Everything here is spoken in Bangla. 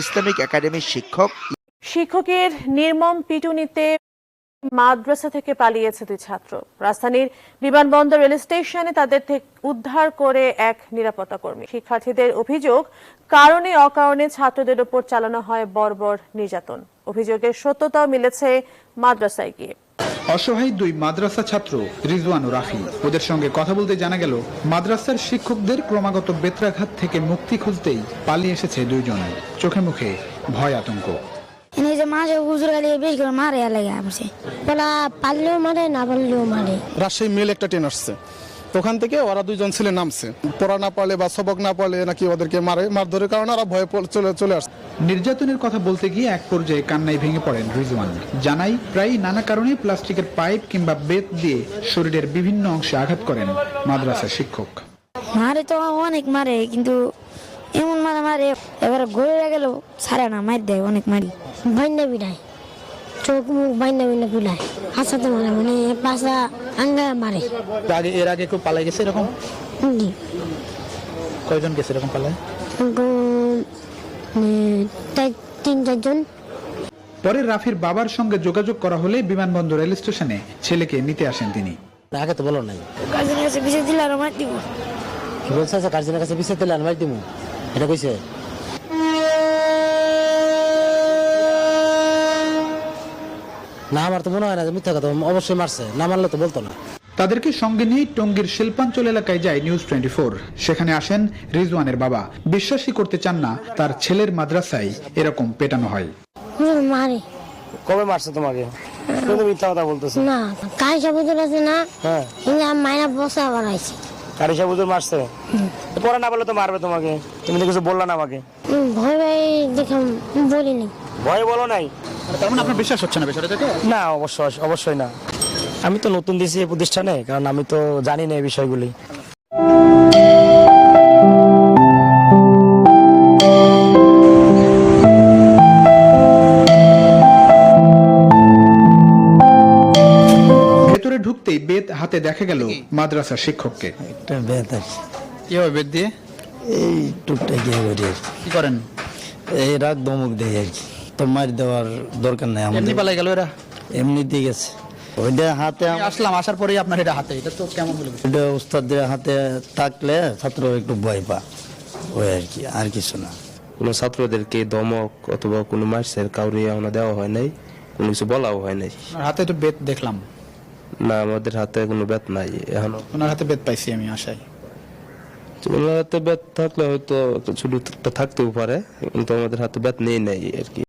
ইসলামিক একাডেমির শিক্ষক। শিক্ষকের নির্মম পিটুনিতে মাদ্রাসা থেকে পালিয়েছে দুই ছাত্র। রাজধানীর বিমানবন্দর রেল স্টেশনে তাদের থেকে উদ্ধার করে এক নিরাপত্তা কর্মী। শিক্ষার্থীদের অভিযোগ, কারণে অকারণে ছাত্রদের উপর চালানো হয় বর্বর নির্যাতন। অভিযোগের সত্যতাও মিলেছে মাদ্রাসায় গিয়ে। অসহায় দুই মাদ্রাসা ছাত্র রিজওয়ান ও রাফি ওদের সঙ্গে কথা বলতে জানা গেল মাদ্রাসার শিক্ষকদের ক্রমাগত বেত্রাঘাত থেকে মুক্তি খুঁজতেই পালিয়ে এসেছে দুইজন। চোখে মুখে ভয় আতঙ্ক। মারে মারে মারে। রাজশাহী মেল একটা ট্রেন আসছে। ওখান থেকে ওরা দুইজন ছেলে নামছে। পড়া না পারলে বা সবক না পারলে নাকি ওদেরকে মারে। মারধরের কারণে ওরা ভয়ে পড়ে- চলে চলে আসছে। নির্যাতনের কথা বলতে গিয়ে এক পর্যায়ে কান্নায় ভেঙে পড়েন রিজওয়ান। জানাই প্রায় নানা কারণে প্লাস্টিকের পাইপ কিংবা বেত দিয়ে শরীরের বিভিন্ন অংশে আঘাত করেন মাদ্রাসা শিক্ষক। মারে তো অনেক মারে কিন্তু এমন মারে মারে এবারে গড়ে গেল সারে না মার দেয় অনেক মারি। বাইন্দা বিড়ায় চোখ মুখ বাইন্দা বাইন্দা বিড়ায় হাসাতে মারে মানে পাশা আঙ্গা মারে। আগে এর আগে কেউ পালাই গেছে এরকম? জি কয়জন গেছে এরকম চার- তিন চারজন পরে রাফির বাবার সঙ্গে যোগাযোগ করা হলে বিমানবন্দর রেল স্টেশনে ছেলেকে নিতে আসেন তিনি। আগে তো বলো নাই। কাজের কাছে বিষয় দিলে আর মার দিব। বলছে আচ্ছা কাছে দিলে দিমু এটা কইছে? না আমার তো মনে হয় না যে মিথ্যা কথা অবশ্যই মারছে। না মারলে তো বলতো না। তাদেরকে সঙ্গে নিয়ে টঙ্গীর শিল্পাঞ্চল এলাকায় যায় নিউজ টোয়েন্টি সেখানে আসেন রিজওয়ানের বাবা। বিশ্বাসই করতে চান না তার ছেলের মাদ্রাসায় এরকম পেটানো হয়। মারে। কবে মারছে তোমাকে? কিন্তু মিথ্যা কথা বলতেছে। না সাবুদুর আছে না হ্যাঁ। বসা বানাইছি কারি সাহেব হুজুর মারছে পড়া না বলে তো মারবে তোমাকে। তুমি তো কিছু বললা না আমাকে। ভয় ভয় দেখে বলিনি। ভয় বলো নাই। তার মানে আপনার বিশ্বাস হচ্ছে না বিষয়টাকে না অবশ্যই অবশ্যই না। আমি তো নতুন দিয়েছি এই প্রতিষ্ঠানে কারণ আমি তো জানি না এই বিষয়গুলি। ভেতরে ঢুকতেই বেত হাতে দেখা গেল মাদ্রাসা শিক্ষককে। একটা বেতার কীভাবে বেদ দিয়ে? এই টুকটা গিয়ে করি আর কি করেন? এই রাগ দমক দেয় আর কি। তো মার দেওয়ার দরকার নাই এমনি আমাদের পালাই গেল এরা? এমনিতে গেছে। ওইটা হাতে আসলাম আসার পরেই আপনার এটা হাতে। এটা তো কেমন বলে ওইটা উস্তাদের হাতে থাকলে ছাত্র একটু ভয় পা ওই আর কি আর কিছু না। কোনো ছাত্রদেরকে দমক অথবা কোনো মার্সের কাউরে দেওয়া হয় নাই কোনো কিছু বলাও হয় নাই। হাতে তো বেদ দেখলাম। না আমাদের হাতে কোনো বেত নাই এখনও। ওনার হাতে বেদ পাইছি আমি আশায়। ওনার হাতে বেত থাকলে হয়তো ছোট থাকতেও পারে কিন্তু আমাদের হাতে বেত নেই নাই আর কি।